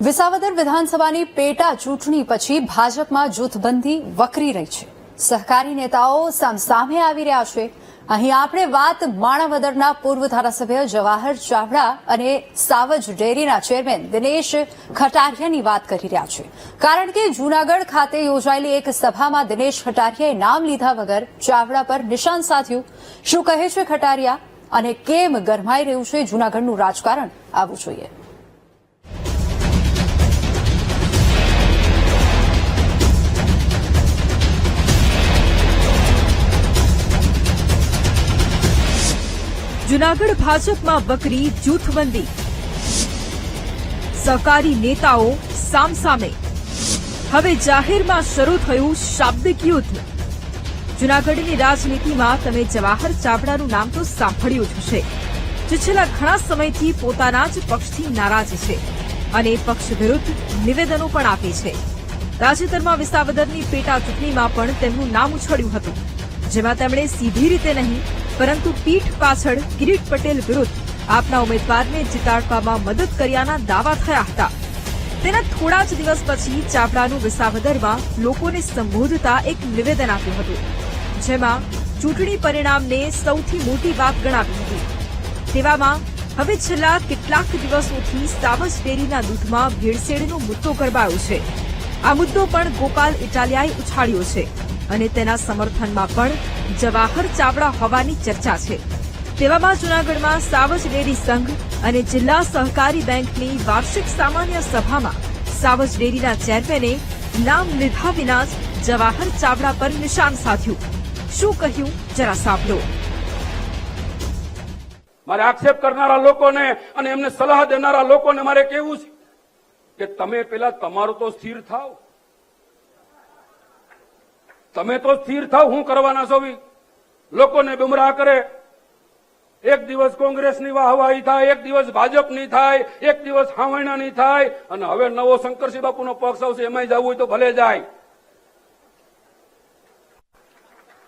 વિસાવદર વિધાનસભાની પેટા ચૂંટણી પછી ભાજપમાં જૂથબંધી વકરી રહી છે. સહકારી નેતાઓ સામસામે આવી રહ્યા છે. અહીં આપણે વાત માણાવદરના પૂર્વ ધારાસભ્ય જવાહર ચાવડા અને સાવજ ડેરીના ચેરમેન દિનેશ ખટારિયાની વાત કરી રહ્યા છે. કારણ કે જૂનાગઢ ખાતે યોજાયેલી એક સભામાં દિનેશ ખટારિયાએ નામ લીધા વગર ચાવડા પર નિશાન સાધ્યું. શું કહે છે ખટારિયા? અને કેમ ગરમાઈ રહ્યું છે જૂનાગઢનું રાજકારણ? આવવું જોઈએ. જુનાગઢ ભાજપમાં વકરી જૂથબંધી સહકારી નેતાઓ સામસામે. હવે જાહેરમાં શરૂ થયું શાબ્દિક યુદ્ધ. જુનાગઢની રાજનીતિમાં તમે જવાહર ચાવડાનું નામ તો સાંભળ્યું જ હશે. જે છેલ્લા ઘણા સમયથી પોતાના જ પક્ષથી નારાજ છે અને પક્ષ વિરુદ્ધ નિવેદનો પણ આપે છે. તાજેતરમાં વિસાવદરની પેટા ચૂંટણીમાં પણ તેમનું નામ ઉછળ્યું હતું, જેમાં તેમણે સીધી રીતે નહીં પરંતુ પીઠ પાછળ કિરીટ પટેલ વિરુદ્ધ આપના ઉમેદવારને જીતાડવામાં મદદ કર્યાના દાવા થયા હતા. તેના થોડા જ દિવસ પછી ચાવડાનું વિસાવદરમાં લોકોને સંબોધતા એક નિવેદન આપ્યું હતું, જેમાં ચૂંટણી પરિણામને સૌથી મોટી વાત ગણાવી હતી. તેવામાં, હવે છેલ્લા કેટલાક દિવસોથી સાવજ ડેરીના દૂધમાં ભેળસેળનો મુદ્દો ગરબાયો છે. આ મુદ્દો પણ ગોપાલ ઇટાલિયાએ ઉછાળ્યો છે. અને તેના સમર્થનમાં પણ જવાહર ચાવડા હોવાની ચર્ચા છે. તેવામાં જૂનાગઢમાં સાવજ ડેરી સંઘ અને જિલ્લા સહકારી બેંકની વાર્ષિક સામાન્ય સભામાં સાવજ ડેરીના ચેરમેને નામ લીધા વિના જ જવાહર ચાવડા પર નિશાન સાધ્યું. શું કહ્યું? જરા સાંભળો. મારે આક્ષેપ કરનારા લોકોને અને એમને સલાહ દેનારા લોકોને મારે કેવું છે કે તમે પેલા તમારું તો સ્થિર થાવ તમે તો સ્થિર થાવ, હું કરવાના છો લોકોને ગુમરાહ કરે. એક દિવસ કોંગ્રેસની વાહવાહી થાય, એક દિવસ ભાજપની થાય, એક દિવસ હાવણાની થાય, અને હવે નવો શંકરસિંહ બાપુનો પક્ષ આવશે, એમાંય જવું હોય તો ભલે જાય.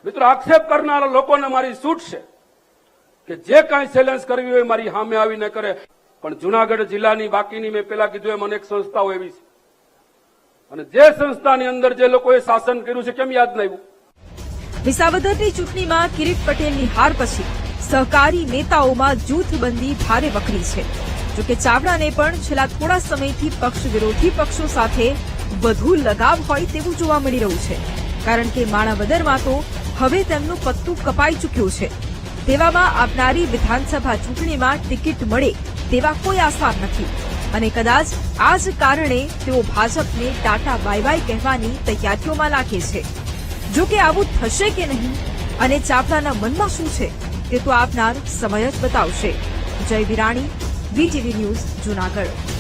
મિત્રો, આક્ષેપ કરનારા લોકોને મારી છૂટ છે કે જે કાંઈ ચેલેન્જ કરવી હોય મારી સામે આવીને કરે. પણ જુનાગઢ જિલ્લાની બાકીની મેં પેલા કીધું એમ અનેક સંસ્થાઓ એવી છે. અને જે સંસ્થાની અંદર જે લોકોએ શાસન કર્યું છે, કેમ યાદ નહીં વિસાવદરની ચૂંટણીમાં કિરીટ પટેલની હાર પછી સહકારી નેતાઓમાં જૂથબંધી ભારે વકરી છે. જોકે ચાવડાને પણ છેલ્લા થોડા સમયથી પક્ષ વિરોધી પક્ષો સાથે વધુ લગાવ હોય તેવું જોવા મળી રહ્યું છે. કારણ કે માણાવદરમાં તો હવે તેમનું પત્તું કપાઈ ચૂક્યું છે. તેવામાં આવનારી વિધાનસભા ચૂંટણીમાં ટિકિટ મળે તેવા કોઈ આસાર નથી. અને કદાચ આ જ કારણે તેઓ ભાજપને ટાટા બાય બાય કહેવાની તૈયારીઓમાં લાગે છે. જો કે આવું થશે કે નહીં અને ચાવડાના મનમાં શું છે તે તો આપનાર સમય જ બતાવશે. જય વિરાણી, વીટીવી ન્યૂઝ, જૂનાગઢ.